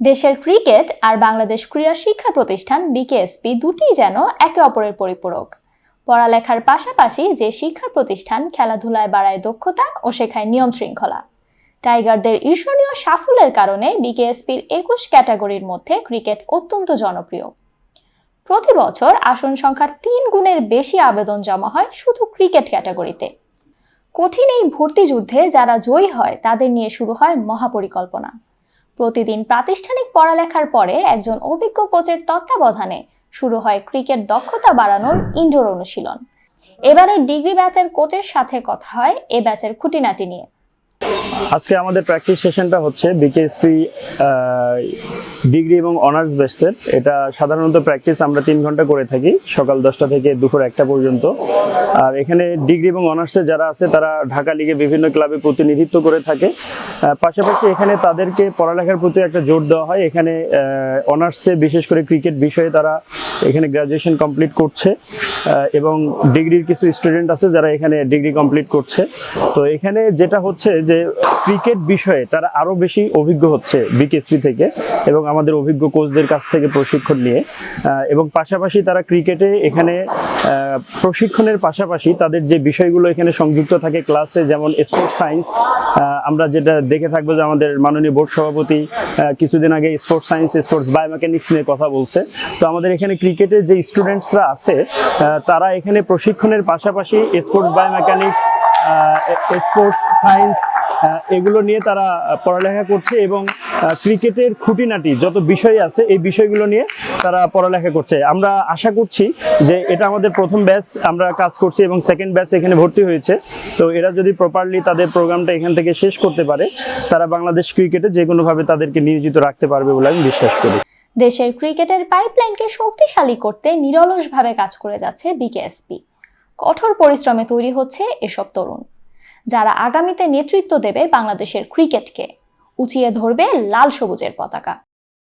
দেশের ক্রিকেট আর বাংলাদেশ ক্রীড়া শিক্ষা প্রতিষ্ঠান বিকেএসপি দুটিই যেন একে অপরের পরিপূরক। পড়ালেখার পাশাপাশি যে শিক্ষা প্রতিষ্ঠান খেলাধুলায় বাড়ায় দক্ষতা ও শেখায় নিয়ম শৃঙ্খলা। টাইগারদের ঈর্ষণীয় সাফল্যের কারণে বিকেএসপির একুশ ক্যাটাগরির মধ্যে ক্রিকেট অত্যন্ত জনপ্রিয়। প্রতি বছর আসন সংখ্যার তিন গুণের বেশি আবেদন জমা হয় শুধু ক্রিকেট ক্যাটাগরিতে। কঠিন এই ভর্তি যুদ্ধে যারা জয়ী হয়, তাদের নিয়ে শুরু হয় মহাপরিকল্পনা। প্রতিদিন প্রাতিষ্ঠানিক পড়ালেখার পরে একজন অভিজ্ঞ কোচের তত্ত্বাবধানে শুরু হয় ক্রিকেট দক্ষতা বাড়ানোর ইনডোর অনুশীলন। এবারে ডিগ্রি ব্যাচের কোচের সাথে কথা হয় এ ব্যাচের খুঁটিনাটি নিয়ে। আজকে আমাদের প্র্যাকটিস সেশনটা হচ্ছে বিকেএসপি ডিগ্রি এবং অনার্স বেসের এটা সাধারণত প্র্যাকটিস আমরা তিন ঘণ্টা করে থাকি, সকাল দশটা থেকে দুপুর একটা পর্যন্ত। আর এখানে ডিগ্রি এবং অনার্সে যারা আছে, তারা ঢাকা লিগে বিভিন্ন ক্লাবে প্রতিনিধিত্ব করে থাকে। পাশাপাশি এখানে তাদেরকে পড়ালেখার প্রতি একটা জোর দেওয়া হয়। এখানে অনার্সে বিশেষ করে ক্রিকেট বিষয়ে তারা এখানে গ্রাজুয়েশন কমপ্লিট করছে। এবং ডিগ্রির কিছু স্টুডেন্ট আছে যারা এখানে ডিগ্রি কমপ্লিট করছে। তো এখানে যেটা হচ্ছে যে, ক্রিকেট বিষয়ে তারা আরও বেশি অভিজ্ঞ হচ্ছে বিকেএসপি থেকে এবং আমাদের অভিজ্ঞ কোচদের কাছ থেকে প্রশিক্ষণ নিয়ে। এবং পাশাপাশি তারা ক্রিকেটে এখানে প্রশিক্ষণের পাশাপাশি তাদের যে বিষয়গুলো এখানে সংযুক্ত থাকে ক্লাসে, যেমন স্পোর্টস সায়েন্স আমরা যেটা দেখে থাকব যে আমাদের মাননীয় বোর্ড সভাপতি কিছুদিন আগে স্পোর্টস সায়েন্স, স্পোর্টস বায়োমেকানিক্স নিয়ে কথা বলছে। তো আমাদের এখানে ক্রিকেটের যে স্টুডেন্টসরা আছে তারা এখানে প্রশিক্ষণের পাশাপাশি স্পোর্টস বায়োমেকানিক্স স্পোর্টস সায়েন্স এগুলো নিয়ে তারা পড়ালেখা করছে এবং ক্রিকেটের খুঁটিনাটি যত বিষয় আছে এই বিষয়গুলো নিয়ে তারা পড়ালেখা করছে। আমরা আশা করছি যে এটা আমাদের প্রথম ব্যাচ আমরা কাজ করছি এবং সেকেন্ড ব্যাচ এখানে ভর্তি হয়েছে। তো এরা যদি প্রপারলি তাদের প্রোগ্রামটা এখান থেকে শেষ করতে পারে, তারা বাংলাদেশ ক্রিকেটে যে কোনোভাবে তাদেরকে নিয়োজিত রাখতে পারবে বলে আমি বিশ্বাস করি। দেশের ক্রিকেটের পাইপলাইনকে শক্তিশালী করতে নিরলসভাবে কাজ করে যাচ্ছে বিকেএসপি কঠোর পরিশ্রমে তৈরি হচ্ছে এসব তরুণ, যারা আগামীতে নেতৃত্ব দেবে বাংলাদেশের ক্রিকেটকে উঁচিয়ে ধরবে লাল সবুজের পতাকা।